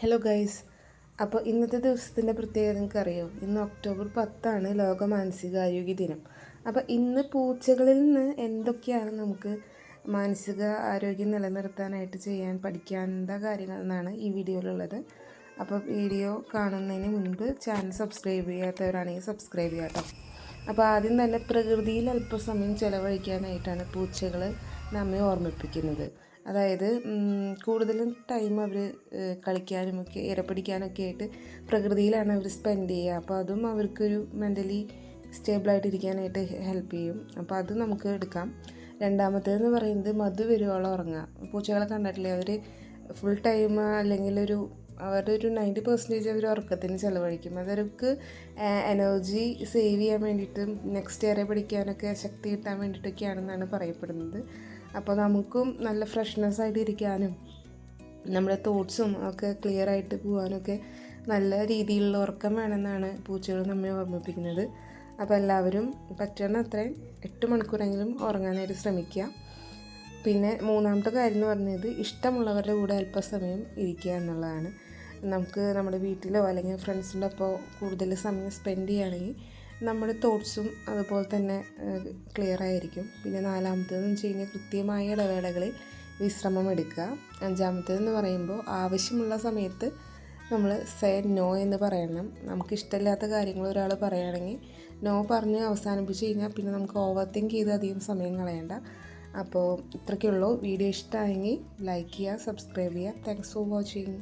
Hello guys അപ്പോൾ ഇന്നത്തെ ദിവസത്തിന്റെ പ്രത്യേകത നിങ്ങൾക്ക് അറിയോ ഇന്ന് ഒക്ടോബർ പത്താണ് ലോക മാനസികാരോഗ്യ ദിനം. അപ്പോൾ ഇന്ന് പൂച്ചകളിൽ നിന്ന് എന്തൊക്കെയാണ് നമുക്ക് മാനസിക ആരോഗ്യം നിലനിർത്താനായിട്ട് ചെയ്യാൻ പഠിക്കേണ്ട കാര്യങ്ങൾ എന്നാണ് ഈ വീഡിയോയിലുള്ളത്. അപ്പോൾ വീഡിയോ കാണുന്നതിന് മുൻപ് ചാനൽ സബ്സ്ക്രൈബ് ചെയ്യാത്തവരാണെങ്കിൽ സബ്സ്ക്രൈബ് ചെയ്യാം അപ്പോൾ ആദ്യം തന്നെ പ്രകൃതിയിൽ അല്പസമയം ചിലവഴിക്കാനായിട്ടാണ് പൂച്ചകൾ നമ്മെ ഓർമ്മിപ്പിക്കുന്നത്. അതായത് കൂടുതലും ടൈം അവർ കളിക്കാനുമൊക്കെ ഇരപ്പിടിക്കാനൊക്കെ ആയിട്ട് പ്രകൃതിയിലാണ് അവർ സ്പെൻഡ് ചെയ്യുക. അപ്പോൾ അതും അവർക്കൊരു മെന്റലി സ്റ്റേബിളായിട്ട് ഇരിക്കാനായിട്ട് ഹെൽപ്പ് ചെയ്യും. അപ്പോൾ അത് നമുക്ക് എടുക്കാം. രണ്ടാമത്തേതെന്ന് പറയുന്നത് മധു വരുവോളം ഉറങ്ങുക. പൂച്ചകളെ കണ്ടിട്ടില്ലേ? അവർ ഫുൾ ടൈം അല്ലെങ്കിൽ ഒരു അവരുടെ ഒരു നയന്റി പെർസെന്റേജ് അവർ ഉറക്കത്തിന് ചിലവഴിക്കും. അതവർക്ക് എനർജി സേവ് ചെയ്യാൻ വേണ്ടിയിട്ടും നെക്സ്റ്റ് ഇയറെ പഠിക്കാനൊക്കെ ശക്തി കിട്ടാൻ വേണ്ടിയിട്ടൊക്കെയാണെന്നാണ് പറയപ്പെടുന്നത്. അപ്പോൾ നമുക്കും നല്ല ഫ്രഷ്നെസ് ആയിട്ട് ഇരിക്കാനും നമ്മുടെ തോട്ട്സും ഒക്കെ ക്ലിയർ ആയിട്ട് പോകാനൊക്കെ നല്ല രീതിയിലുള്ള ഉറക്കം വേണമെന്നാണ് പൂച്ചകൾ നമ്മെ ഓർമ്മിപ്പിക്കുന്നത്. അപ്പോൾ എല്ലാവരും പറ്റുന്ന അത്രയും എട്ട് മണിക്കൂറെങ്കിലും ഉറങ്ങാനായിട്ട് ശ്രമിക്കുക. പിന്നെ മൂന്നാമത്തെ കാര്യം എന്ന് പറഞ്ഞത് ഇഷ്ടമുള്ളവരുടെ കൂടെ അല്പസമയം ഇരിക്കുക എന്നുള്ളതാണ്. നമുക്ക് നമ്മുടെ വീട്ടിലോ അല്ലെങ്കിൽ ഫ്രണ്ട്സിന്റെ ഒപ്പം കൂടുതൽ സമയം സ്പെൻഡ് ചെയ്യുകയാണെങ്കിൽ നമ്മുടെ തോട്ട്സും അതുപോലെ തന്നെ ക്ലിയർ ആയിരിക്കും. പിന്നെ നാലാമത്തേതെന്ന് വെച്ച് കഴിഞ്ഞാൽ കൃത്യമായ ഇടവേളകളിൽ വിശ്രമം എടുക്കുക. അഞ്ചാമത്തേതെന്ന് പറയുമ്പോൾ ആവശ്യമുള്ള സമയത്ത് നമ്മൾ സേ നോ എന്ന് പറയണം. നമുക്ക് ഇഷ്ടമില്ലാത്ത കാര്യങ്ങൾ ഒരാൾ പറയുകയാണെങ്കിൽ നോ പറഞ്ഞ് അവസാനിപ്പിച്ച് കഴിഞ്ഞാൽ പിന്നെ നമുക്ക് ഓവർ തിങ്ക് ചെയ്ത് അധികം സമയം കളയണ്ട. അപ്പോൾ ഇത്രയ്ക്കുള്ളൂ വീഡിയോ ഇഷ്ടമായെങ്കിൽ ലൈക്ക് ചെയ്യുക സബ്സ്ക്രൈബ് ചെയ്യുക. Thanks for watching